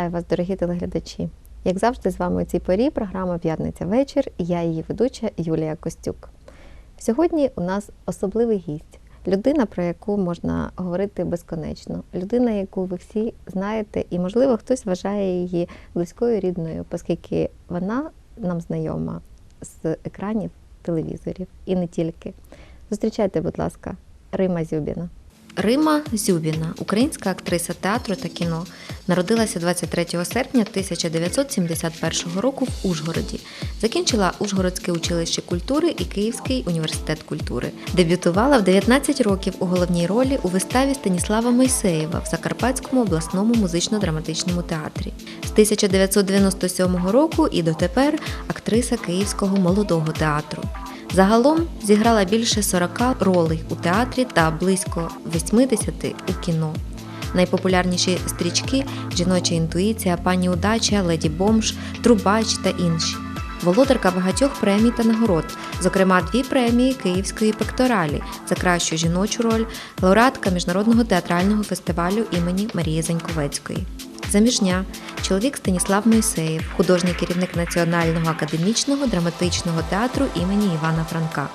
Вітаю вас, дорогі телеглядачі. Як завжди, з вами у цій порі програма П'ятниця вечір і я її ведуча Юлія Костюк. Сьогодні у нас особливий гість, людина, про яку можна говорити безконечно, людина, яку ви всі знаєте, і, можливо, хтось вважає її близькою рідною, оскільки вона нам знайома з екранів телевізорів і не тільки. Зустрічайте, будь ласка, Рима Зюбіна. Рима Зюбіна, українська актриса театру та кіно, народилася 23 серпня 1971 року в Ужгороді. Закінчила Ужгородське училище культури і Київський університет культури. Дебютувала в 19 років у головній ролі у виставі Станіслава Мойсеєва в Закарпатському обласному музично-драматичному театрі. З 1997 року і дотепер актриса Київського молодого театру. Загалом зіграла більше 40 ролей у театрі та близько 80 у кіно. Найпопулярніші стрічки Жіноча інтуїція, пані удача, леді бомж, трубач та інші. Володарка багатьох премій та нагород, зокрема дві премії Київської пекторалі за кращу жіночу роль, лауреатка міжнародного театрального фестивалю імені Марії Заньковецької. Заміжня чоловік Станіслав Мойсеєв, художній керівник Національного академічного драматичного театру імені Івана Франка.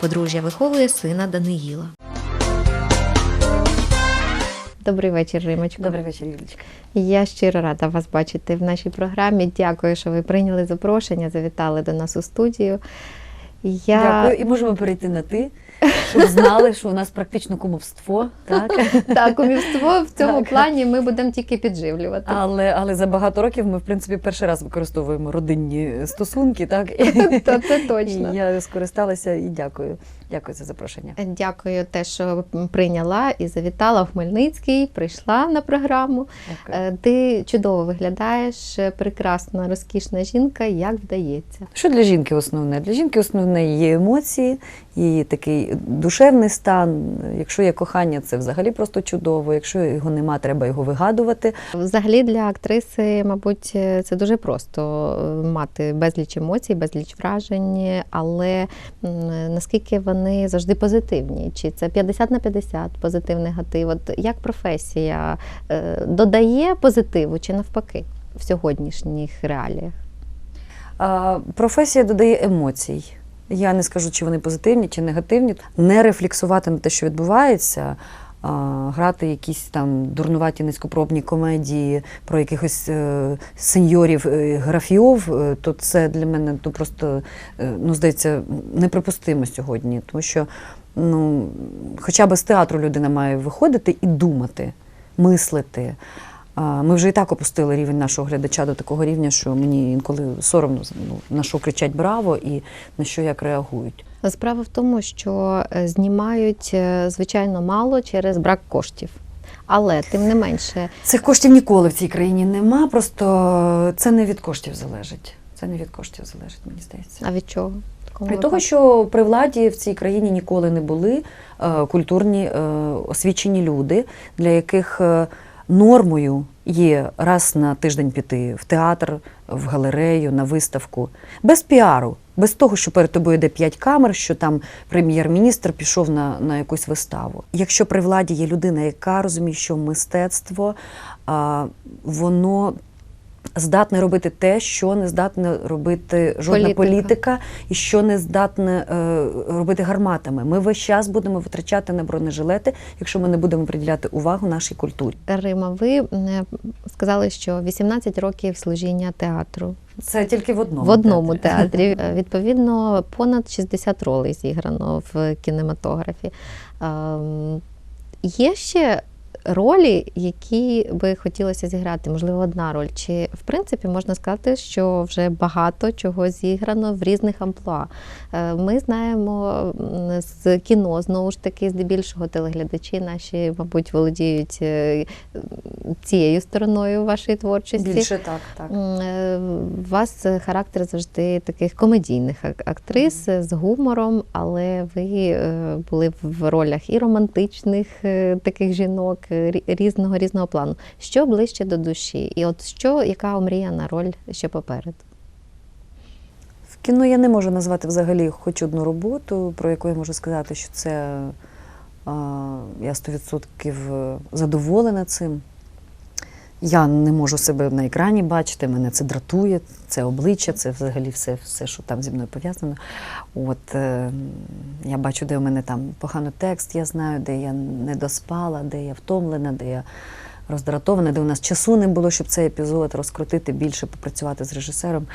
Подружжя виховує сина Даниїла. Добрий вечір, Римочко. Добрий вечір, Юлічка. Я щиро рада вас бачити в нашій програмі. Дякую, що ви прийняли запрошення, завітали до нас у студію. Я... Дякую. І можемо перейти на ти, щоб знали, що у нас практично кумовство, так? Так, кумівство в цьому Так. плані ми будемо тільки підживлювати. Але, але за багато років ми, в принципі, перший раз використовуємо родинні стосунки, так? То це точно. І я скористалася і дякую. Дякую за запрошення. Дякую те, що прийняла і завітала в Хмельницький, прийшла на програму. Дякую. Е, Ти чудово виглядаєш, е, прекрасна, розкішна жінка, як вдається. Що для жінки основне? Для жінки основне її емоції, її такий душевний стан. Якщо є кохання, це взагалі просто чудово. Якщо його нема, треба його вигадувати. Взагалі для актриси, мабуть, це дуже просто е, мати безліч емоцій, безліч вражень, але наскільки вони завжди позитивні? Чи це 50 на 50 позитив, негатив? От як професія е, додає позитиву чи навпаки в сьогоднішніх реаліях? Професія додає емоцій. Я не скажу, чи вони позитивні, чи негативні. Не рефлексувати на те, що відбувається, а, грати якісь там дурнуваті низькопробні комедії про якихось е, сеньорів е, графіов, е, то це для мене то просто е, ну, здається неприпустимо сьогодні. Тому що ну, хоча б з театру людина має виходити і думати, мислити. Ми вже і так опустили рівень нашого глядача до такого рівня, що мені інколи соромно ну, на що кричать браво і на що як реагують. Справа в тому, що е, знімають е, звичайно мало через брак коштів. Але тим не менше, Цих коштів ніколи в цій країні нема. Просто це не від коштів залежить. Це не від коштів залежить, мені здається. а від чого? Від того, що при владі в цій країні ніколи не були е, культурні освічені люди, для яких нормою є раз на тиждень піти в театр, в галерею, на виставку, без піару, без того, що перед тобою йде п'ять камер, що там прем'єр-міністр пішов на, на якусь виставу. Якщо при владі є людина, яка розуміє, що мистецтво а, воно здатне робити те, що не здатне робити жодна Політика. політика, і що не здатне е, робити гарматами. Ми весь час будемо витрачати на бронежилети, якщо ми не будемо приділяти увагу нашій культурі. Рима, ви сказали, що 18 років служіння театру Це тільки в одному в одному театрі. театрі. Е, Відповідно, понад 60 ролей зіграно в кінематографі. Ем, Є ще ролі, які би хотілося зіграти, можливо, одна роль. Чи в принципі можна сказати, що вже багато чого зіграно в різних амплуа? Е, Ми знаємо з кіно знову ж таки, здебільшого телеглядачі наші, мабуть, володіють е, цією стороною вашої творчості. Більше так, так. Е, У вас характер завжди таких комедійних ак- актрис е, з гумором, але ви були в ролях і романтичних таких жінок різного різного плану. Що ближче до душі? І от що, яка омріяна роль ще попереду? В кіно я не можу назвати взагалі хоч одну роботу, про яку я можу сказати, що це я 100% задоволена цим. Я не можу себе на екрані бачити, мене це дратує, це обличчя, це взагалі все, все що там зі мною пов'язано. От е, я бачу, де у мене там погано текст, я знаю, де я не доспала, де я втомлена, де я роздратована, де у нас часу не було, щоб цей епізод розкрутити більше, попрацювати з режисером.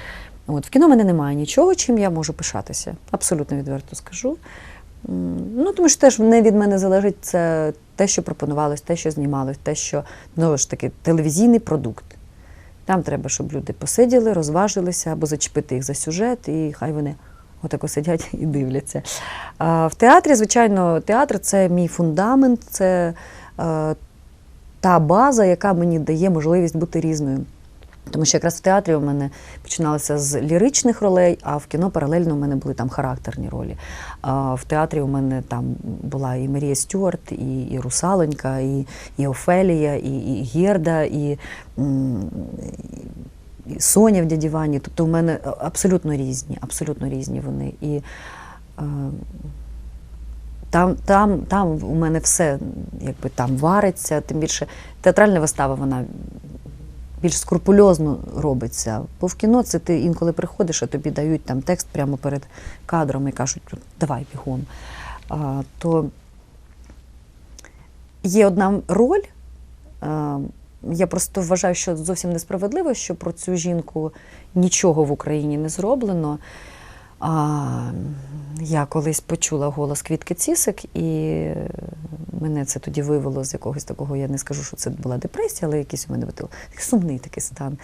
От в кіно в мене немає нічого, чим я можу пишатися. Абсолютно відверто скажу. Ну, тому що теж не від мене залежить це те, що пропонувалось, те, що знімалось, те, що знову ж таки телевізійний продукт. Там треба, щоб люди посиділи, розважилися або зачепити їх за сюжет, і хай вони отако сидять і дивляться. А в театрі, звичайно, театр це мій фундамент, це е, та база, яка мені дає можливість бути різною. Тому що якраз в театрі у мене починалося з ліричних ролей, а в кіно паралельно у мене були там характерні ролі. А в театрі у мене там була і Марія Стюарт, і, і Русаленька, і, і Офелія, і, і Герда, і, і Соня в дяді Вані. Тобто у мене абсолютно різні, абсолютно різні вони. І е, там, там, там у мене все якби там вариться, тим більше театральна вистава, вона більш скрупульозно робиться. Бо в кіно це ти інколи приходиш, а тобі дають там текст прямо перед кадром і кажуть, давай бігом. А, то є одна роль. А, я просто вважаю, що зовсім несправедливо, що про цю жінку нічого в Україні не зроблено. А, я колись почула голос Квітки Цісик, і мене це тоді вивело з якогось такого, я не скажу, що це була депресія, але якийсь у мене був сумний такий стан.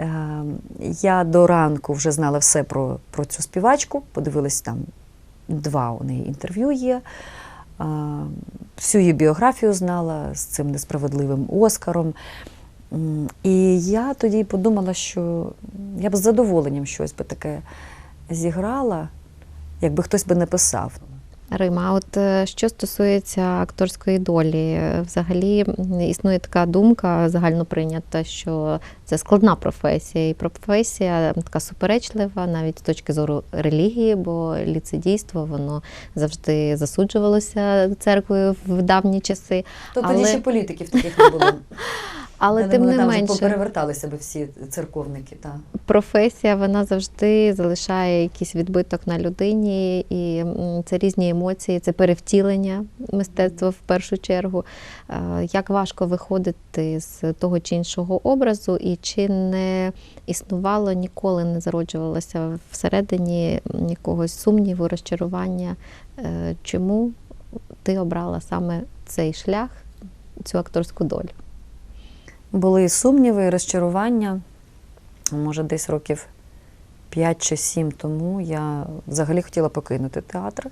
Е, Я до ранку вже знала все про, про цю співачку, подивилась там два у неї інтерв'ю є. Е, Всю її біографію знала з цим несправедливим Оскаром. І я тоді подумала, що я б з задоволенням щось би таке зіграла, якби хтось би написав. Рима, а от е, що стосується акторської долі, е, взагалі існує така думка загально прийнята, що це складна професія, і професія така суперечлива, навіть з точки зору релігії, бо ліцедійство воно завжди засуджувалося церквою в давні часи. То Але- тоді ще політиків таких не було. Але Я тим думаю, не там менше, попереверталися би всі церковники. Та. професія вона завжди залишає якийсь відбиток на людині, і це різні емоції, це перевтілення мистецтва в першу чергу. Як важко виходити з того чи іншого образу, і чи не існувало ніколи не зароджувалося всередині якогось сумніву, розчарування, Е, чому ти обрала саме цей шлях, цю акторську долю? Були і сумніви, і розчарування. Може, десь років 5 чи 7 тому я взагалі хотіла покинути театр.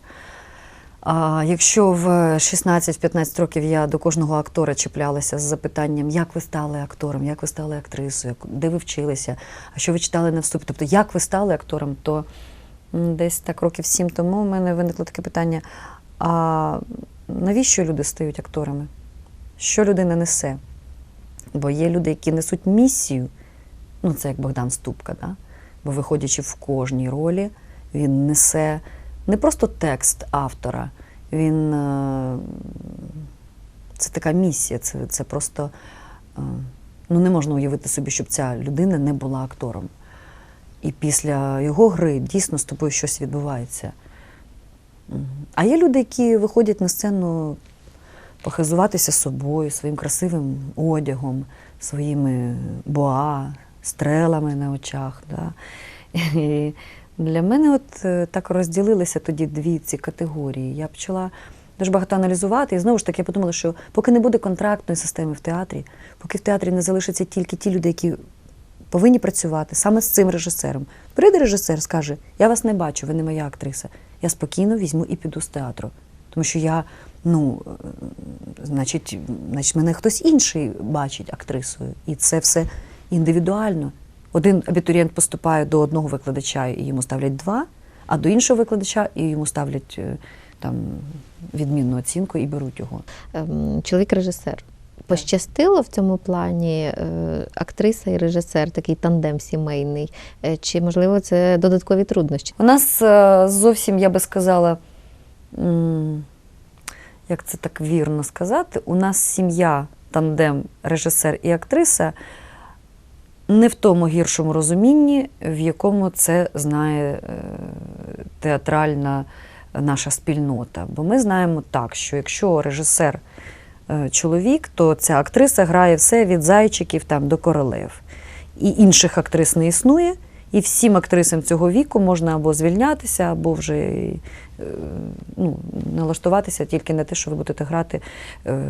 А якщо в 16-15 років я до кожного актора чіплялася з запитанням, як ви стали актором, як ви стали актрисою, де ви вчилися, а що ви читали на вступі, тобто як ви стали актором, то десь так років 7 тому в мене виникло таке питання: а навіщо люди стають акторами? Що людина несе? Бо є люди, які несуть місію, ну це як Богдан Ступка, да? бо виходячи в кожній ролі, він несе не просто текст автора, він е, це така місія, це, це просто е, ну, не можна уявити собі, щоб ця людина не була актором. І після його гри дійсно з тобою щось відбувається. А є люди, які виходять на сцену похизуватися собою, своїм красивим одягом, своїми боа, стрелами на очах. Да? І для мене от е, так розділилися тоді дві ці категорії. Я почала дуже багато аналізувати, і знову ж таки я подумала, що поки не буде контрактної системи в театрі, поки в театрі не залишаться тільки ті люди, які повинні працювати саме з цим режисером. Прийде режисер, скаже: Я вас не бачу, ви не моя актриса. Я спокійно візьму і піду з театру. Тому що я, ну, е, значить, значить, мене хтось інший бачить актрисою. І це все індивідуально. Один абітурієнт поступає до одного викладача і йому ставлять два, а до іншого викладача і йому ставлять е, там відмінну оцінку і беруть його. Ем, Чоловік-режисер. Пощастило в цьому плані е, актриса і режисер, такий тандем сімейний. Чи можливо це додаткові труднощі? У нас зовсім, я би сказала, як це так вірно сказати, у нас сім'я тандем режисер і актриса не в тому гіршому розумінні, в якому це знає е, театральна наша спільнота. Бо ми знаємо так, що якщо режисер е, чоловік, то ця актриса грає все від зайчиків там, до королев. І інших актрис не існує. І всім актрисам цього віку можна або звільнятися, або вже е, ну, налаштуватися тільки на те, що ви будете грати е,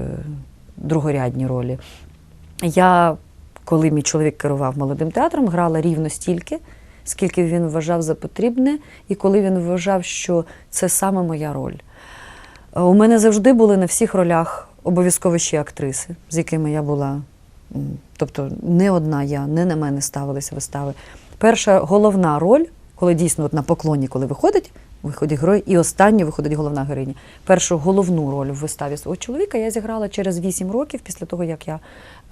другорядні ролі. Я, коли мій чоловік керував молодим театром, грала рівно стільки, скільки він вважав за потрібне, і коли він вважав, що це саме моя роль. Е, У мене завжди були на всіх ролях обов'язково ще актриси, з якими я була. Тобто не одна я, не на мене ставилися вистави. Перша головна роль, коли дійсно от на поклоні, коли виходить, виходить герой, і останнє виходить головна героїня. Першу головну роль в виставі свого чоловіка я зіграла через 8 років після того, як я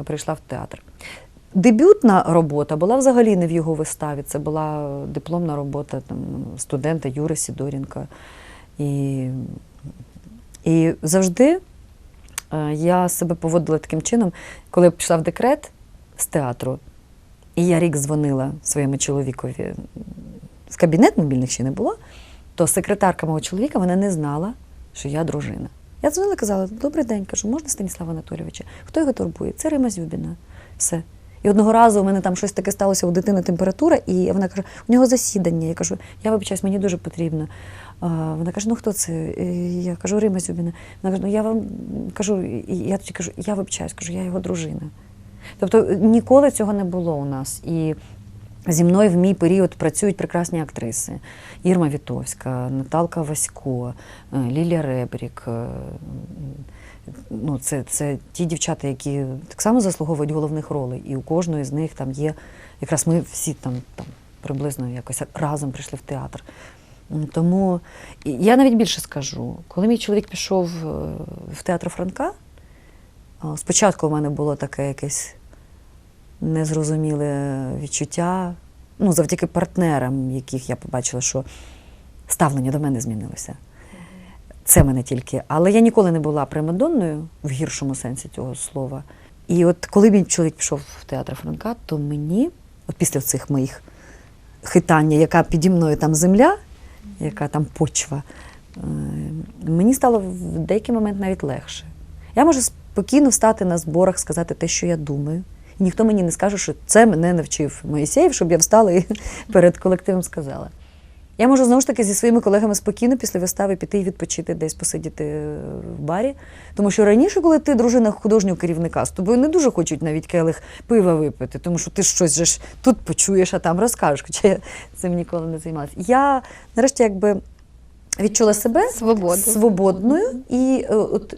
прийшла в театр. Дебютна робота була взагалі не в його виставі. Це була дипломна робота там, студента Юри Сідоренка. І, і завжди е, я себе поводила таким чином, коли я пішла в декрет з театру, і я рік дзвонила своєму чоловікові. В кабінет мобільних ще не було, то секретарка мого чоловіка вона не знала, що я дружина. Я дзвонила і казала: Добрий день, кажу, можна Станіслава Анатолійовича? Хто його турбує? Це Рима Зюбіна. Все. І одного разу у мене там щось таке сталося у дитини температура, і вона каже: у нього засідання. Я кажу, я вибачаюсь, мені дуже потрібно. Вона каже, ну хто це? Я кажу, Рима Зюбіна. Вона каже, ну я вам кажу, я тоді кажу, я вибачаюсь, кажу, я його дружина. Тобто ніколи цього не було у нас. І зі мною в мій період працюють прекрасні актриси: Ірма Вітовська, Наталка Васько, е, Лілія Ребрік. е, Ну, це, це ті дівчата, які так само заслуговують головних ролей. І у кожної з них там є, якраз ми всі там, там приблизно якось разом прийшли в театр. Тому я навіть більше скажу, коли мій чоловік пішов е, в театр Франка, спочатку у мене було таке якесь незрозуміле відчуття, ну, завдяки партнерам, яких я побачила, що ставлення до мене змінилося. Це мене тільки. Але я ніколи не була примадонною в гіршому сенсі цього слова. І от коли мій чоловік пішов в театр Франка, то мені, от після цих моїх хитання, яка піді мною там земля, яка там почва, е, мені стало в деякий момент навіть легше. Я можу спокійно встати на зборах, сказати те, що я думаю. І ніхто мені не скаже, що це мене навчив Моїсеєв, щоб я встала і перед колективом сказала. Я можу знову ж таки зі своїми колегами спокійно після вистави піти і відпочити десь посидіти е, в барі. Тому що раніше, коли ти дружина художнього керівника, з тобою не дуже хочуть навіть келих пива випити, тому що ти щось же ж тут почуєш, а там розкажеш. Хоча я цим ніколи не займалася. Я нарешті якби відчула себе Свободу. свободною і е, от,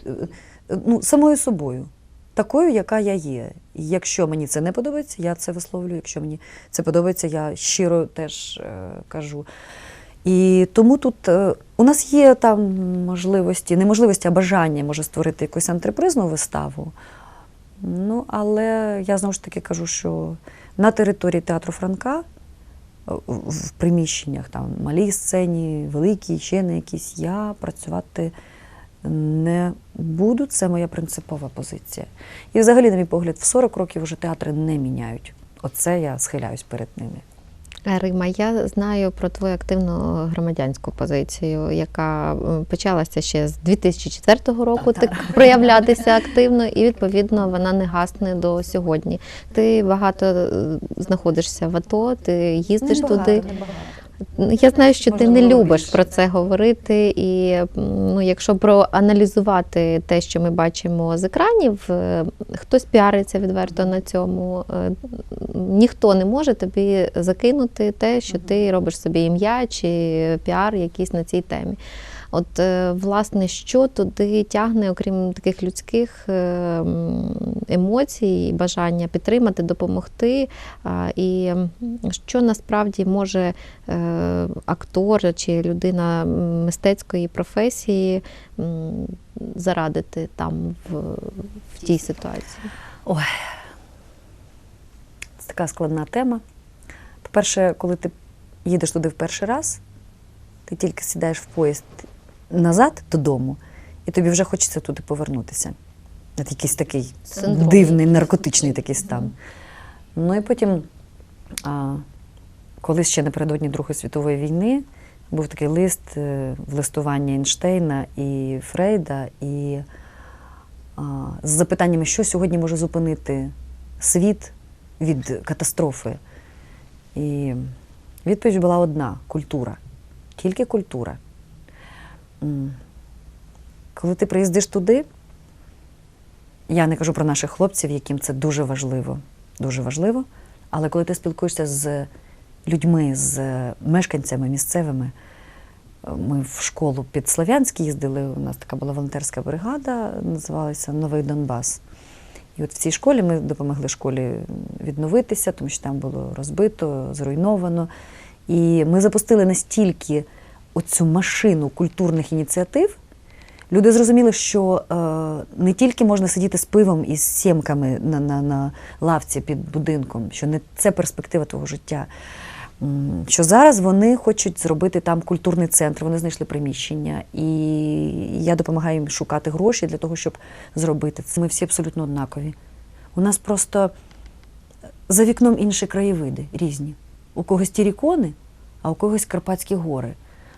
е, ну, самою собою, такою, яка я є. І Якщо мені це не подобається, я це висловлюю. Якщо мені це подобається, я щиро теж е, кажу. І тому тут е, у нас є там можливості, не можливості, а бажання може створити якусь антрепризну виставу. Ну, але я знову ж таки кажу, що на території театру Франка, е, в- приміщеннях, там малій сцені, великій, ще на якісь, я працювати не буду. Це моя принципова позиція. І взагалі, на мій погляд, в 40 років вже театри не міняють. Оце я схиляюсь перед ними. Е, Рима, я знаю про твою активну громадянську позицію, яка почалася ще з 2004 року Так. так, проявлятися активно, і відповідно вона не гасне до сьогодні. Ти багато е, знаходишся в АТО, ти їздиш туди. Я знаю, що ти не любиш більше. про це говорити, і ну, якщо проаналізувати те, що ми бачимо з екранів, е, хтось піариться відверто на цьому. е, Ніхто не може тобі закинути те, що ти робиш собі ім'я чи піар якийсь на цій темі. От, е, власне, що туди тягне, окрім таких людських е, емоцій, бажання підтримати, допомогти, і що насправді може е, актор чи людина мистецької професії зарадити там в, в тій ситуації? Ой, це така складна тема. По-перше, коли ти їдеш туди в перший раз, ти тільки сідаєш в поїзд назад додому, і тобі вже хочеться туди повернутися. От якийсь такий Синдром дивний, наркотичний такий стан. Ну і потім, а, коли ще напередодні Другої світової війни, був такий лист е, в листування Ейнштейна і Фрейда, і а, з запитаннями, що сьогодні може зупинити світ від катастрофи. І відповідь була одна культура. Тільки культура. Коли ти приїздиш туди, я не кажу про наших хлопців, яким це дуже важливо. Дуже важливо. Але коли ти спілкуєшся з людьми, з мешканцями місцевими, ми в школу під Слов'янськ їздили. У нас така була волонтерська бригада, називалася Новий Донбас. І от в цій школі ми допомогли школі відновитися, тому що там було розбито, зруйновано. І ми запустили настільки оцю машину культурних ініціатив. Люди зрозуміли, що е, не тільки можна сидіти з пивом і з сімками на, на, на лавці під будинком, що не це перспектива твого життя. Що зараз вони хочуть зробити там культурний центр, вони знайшли приміщення, і я допомагаю їм шукати гроші для того, щоб зробити це. Ми всі абсолютно однакові. У нас просто за вікном інші краєвиди різні. У когось тірікони, а у когось Карпатські гори.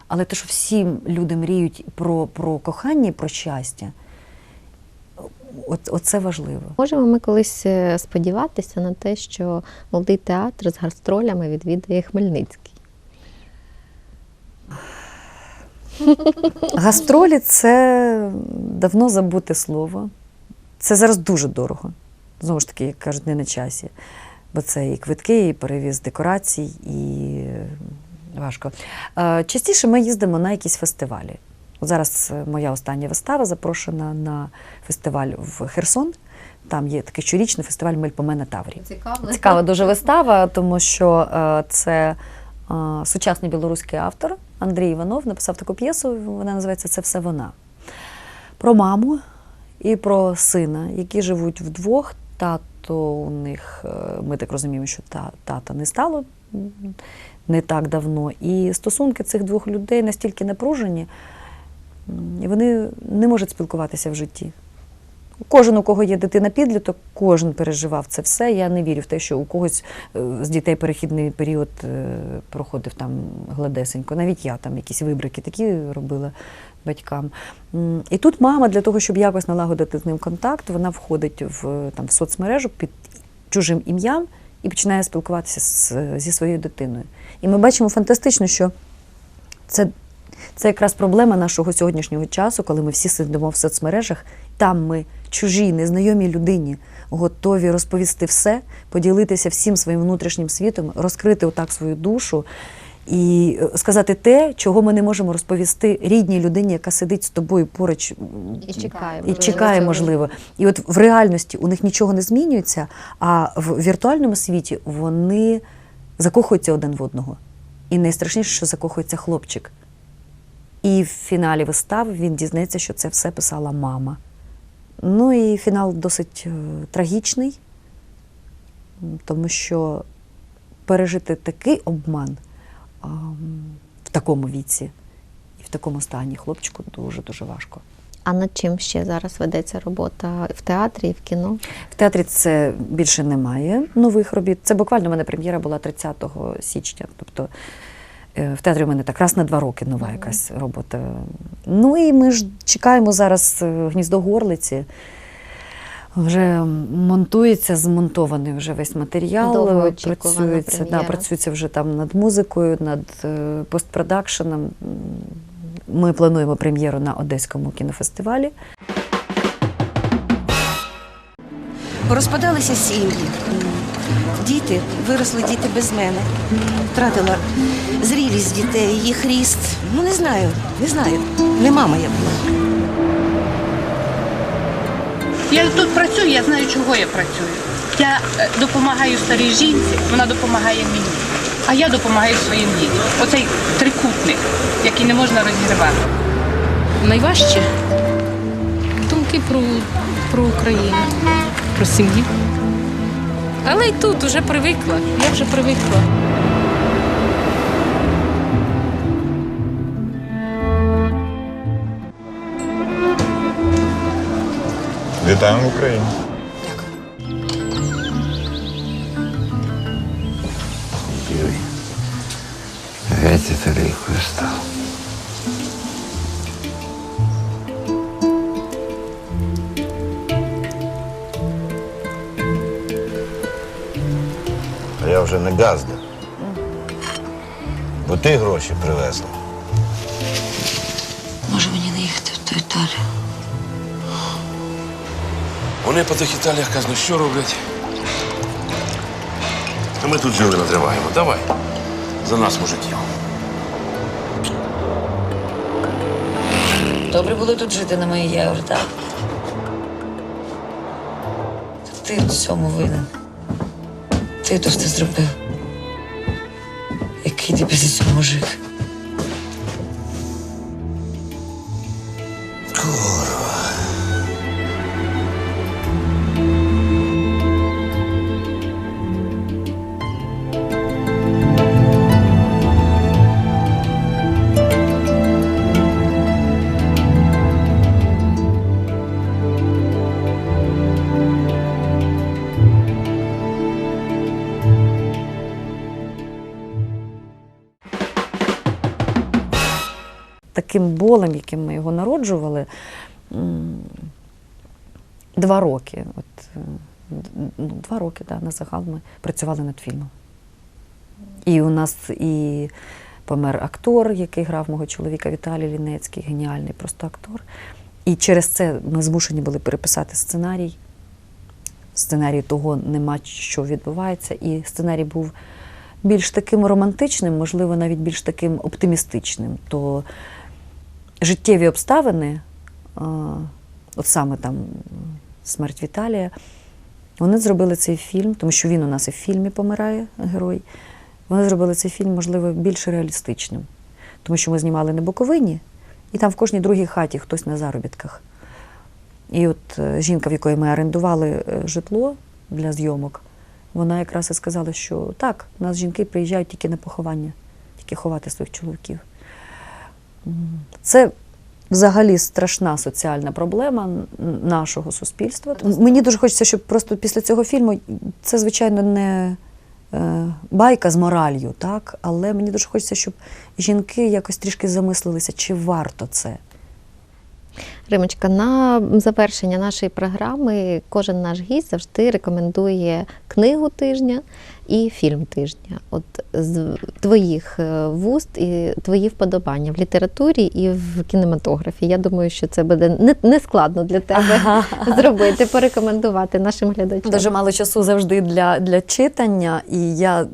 Але те, що всі люди мріють про, про кохання і про щастя, оце важливо. Можемо ми колись е, сподіватися на те, що молодий театр з гастролями відвідає Хмельницький. Гастролі це давно забуте слово. Це зараз дуже дорого. Знову ж таки, як кажуть, не на часі. Бо це і квитки, і перевіз декорацій, і важко. Е, Частіше ми їздимо на якісь фестивалі. От зараз е, моя остання вистава запрошена на фестиваль в Херсон. Там є такий щорічний фестиваль Мельпомена Таврії. Цікаво. Цікава дуже вистава, тому що е, це сучасний білоруський автор Андрій Іванов написав таку п'єсу, вона називається Це все вона. Про маму і про сина, які живуть вдвох. Тато у них, ми так розуміємо, що та, тата не стало не так давно. І стосунки цих двох людей настільки напружені, вони не можуть спілкуватися в житті. Кожен, у кого є дитина підліток, кожен переживав це все. Я не вірю в те, що у когось е, з дітей перехідний період е, проходив там гладесенько. Навіть я там якісь вибрики такі робила батькам. І тут мама для того, щоб якось налагодити з ним контакт, вона входить в, там, в соцмережу під чужим ім'ям і починає спілкуватися з, зі своєю дитиною. І ми бачимо фантастично, що це, це якраз проблема нашого сьогоднішнього часу, коли ми всі сидимо в соцмережах. Там ми чужій, незнайомій людині готові розповісти все, поділитися всім своїм внутрішнім світом, розкрити отак свою душу і е, сказати те, чого ми не можемо розповісти рідній людині, яка сидить з тобою поруч І чекає. і чекає, можливо. І от в реальності у них нічого не змінюється, а в віртуальному світі вони закохуються один в одного. І найстрашніше, що закохується хлопчик. І в фіналі вистави він дізнається, що це все писала мама. Ну і фінал досить е, трагічний, тому що пережити такий обман в такому віці і в такому стані хлопчику дуже-дуже важко. А над чим ще зараз ведеться робота в театрі і в кіно? В театрі це більше немає нових робіт. Це буквально в мене прем'єра була 30 січня. Тобто е, в театрі в мене так раз на два роки нова якась робота. Ну і ми ж чекаємо зараз е, гніздо горлиці. Вже монтується, змонтований вже весь матеріал. Працюється, да, працюється вже там над музикою, над е, постпродакшеном. Ми плануємо прем'єру на Одеському кінофестивалі. Розпадалися сім'ї. Діти, виросли діти без мене. Втратила зрілість дітей, їх ріст. Ну не знаю, не знаю. Не мама я була. Я тут працюю, я знаю, чого я працюю. Я е, допомагаю старій жінці, вона допомагає мені. А я допомагаю своїм дітям. Оцей трикутник, який не можна розірвати. найважче думки про, про Україну, про сім'ю. Але й тут вже привикла. Я вже привикла. Вітаємо в Україні. Юрій. Геть італійкою став. А я вже не газда. Бо ти гроші привезла. Може мені не їхати в ту Італію? Вони по тих Італіях казно що роблять. А ми тут жили натриваємо. Давай. За нас, мужиків. Добре було тут жити на моїй євро, так? Ти в цьому винен. Ти то все зробив. Який ти після цього мужик. Таким болем, яким ми його народжували, два роки. От, е, ну, два роки да, на загал ми працювали над фільмом. І у нас і помер актор, який грав мого чоловіка Віталій Лінецький, геніальний просто актор. І через це ми змушені були переписати сценарій. Сценарій того нема, що відбувається. І сценарій був більш таким романтичним, можливо, навіть більш таким оптимістичним. То життєві обставини, от саме там смерть Віталія, вони зробили цей фільм, тому що він у нас і в фільмі помирає, герой. Вони зробили цей фільм, можливо, більш реалістичним. Тому що ми знімали на Буковині, і там в кожній другій хаті хтось на заробітках. І от е, жінка, в якої ми орендували е, житло для зйомок, вона якраз і сказала, що так, у нас жінки приїжджають тільки на поховання, тільки ховати своїх чоловіків. Це взагалі страшна соціальна проблема нашого суспільства. Мені дуже хочеться, щоб просто після цього фільму це, звичайно, не е, байка з моралью, так? але мені дуже хочеться, щоб жінки якось трішки замислилися, чи варто це. Римочка, на завершення нашої програми кожен наш гість завжди рекомендує книгу тижня і фільм тижня. От з твоїх е, вуст і твої вподобання в літературі і в кінематографі. Я думаю, що це буде не, складно для тебе зробити, порекомендувати нашим глядачам. Дуже мало часу завжди для, для читання, і я е,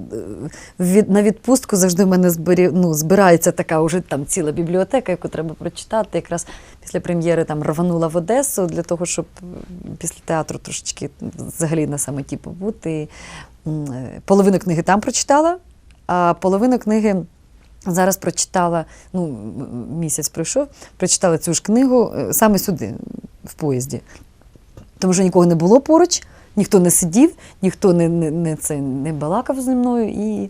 від, на відпустку завжди в мене збері, ну, збирається така уже там ціла бібліотека, яку треба прочитати. Якраз після прем'єри там рванула в Одесу для того, щоб після театру трошечки взагалі на самоті побути. Е, Половину книги там прочитала, а половину книги. Зараз прочитала, ну, місяць пройшов, прочитала цю ж книгу е, саме сюди, в поїзді тому що нікого не було поруч, ніхто не сидів, ніхто не, не, не, це, не балакав зі мною. І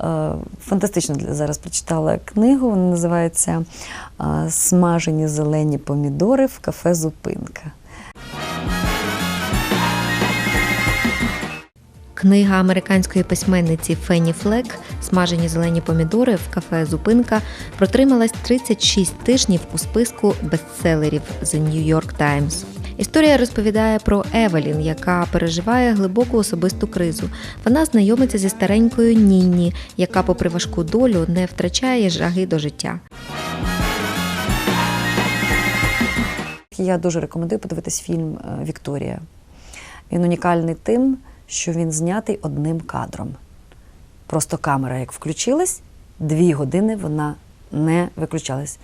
е, фантастично зараз прочитала книгу. Вона називається Смажені зелені помідори в кафе Зупинка. Книга американської письменниці Фенні Флек Смажені зелені помідори в кафе Зупинка протрималась 36 тижнів у списку бестселерів The New York Times. Історія розповідає про Евелін, яка переживає глибоку особисту кризу. Вона знайомиться зі старенькою Нінні, яка, попри важку долю, не втрачає жаги до життя. Я дуже рекомендую подивитись фільм е, Вікторія. Він унікальний тим, що він знятий одним кадром. Просто камера, як включилась, дві години вона не виключалась.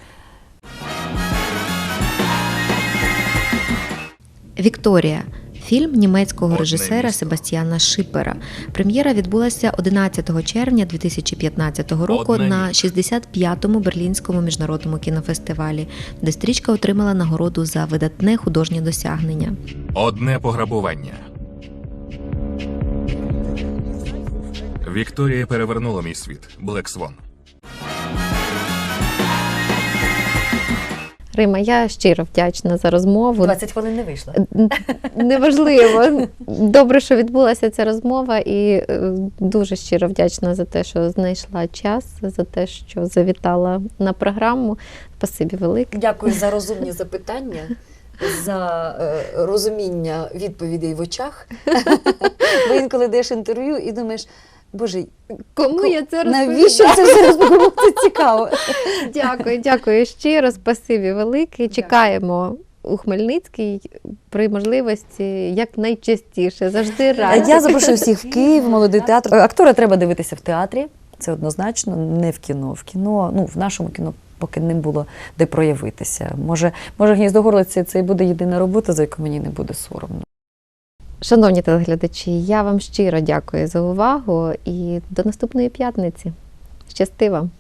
Вікторія. Фільм німецького режисера Себастьяна Шипера. Прем'єра відбулася 11 червня 2015 року на місце. 65-му Берлінському міжнародному кінофестивалі, де стрічка отримала нагороду за видатне художнє досягнення. Одне пограбування. Вікторія перевернула мій світ. Блек Свон. Рима, я щиро вдячна за розмову. 20 хвилин не вийшло. Неважливо. Добре, що відбулася ця розмова, і е, дуже щиро вдячна за те, що знайшла час, за те, що завітала на програму. Спасибі велике. Дякую за розумні запитання, за е, розуміння відповідей в очах. Бо інколи даєш інтерв'ю і думаєш, боже, Кому я це навіщо розповідаю? це все розповідати? Це цікаво. Дякую, дякую щиро, спасибі велике. Чекаємо у Хмельницький при можливості якнайчастіше. Завжди раді. Я запрошую всіх в Київ, молодий театр. Актора треба дивитися в театрі. Це однозначно, не в кіно. В кіно, ну в нашому кіно поки не було де проявитися. Може, може гніздо горлиці це і буде єдина робота, за яку мені не буде соромно. Шановні телеглядачі, я вам щиро дякую за увагу і до наступної п'ятниці. Щасти вам!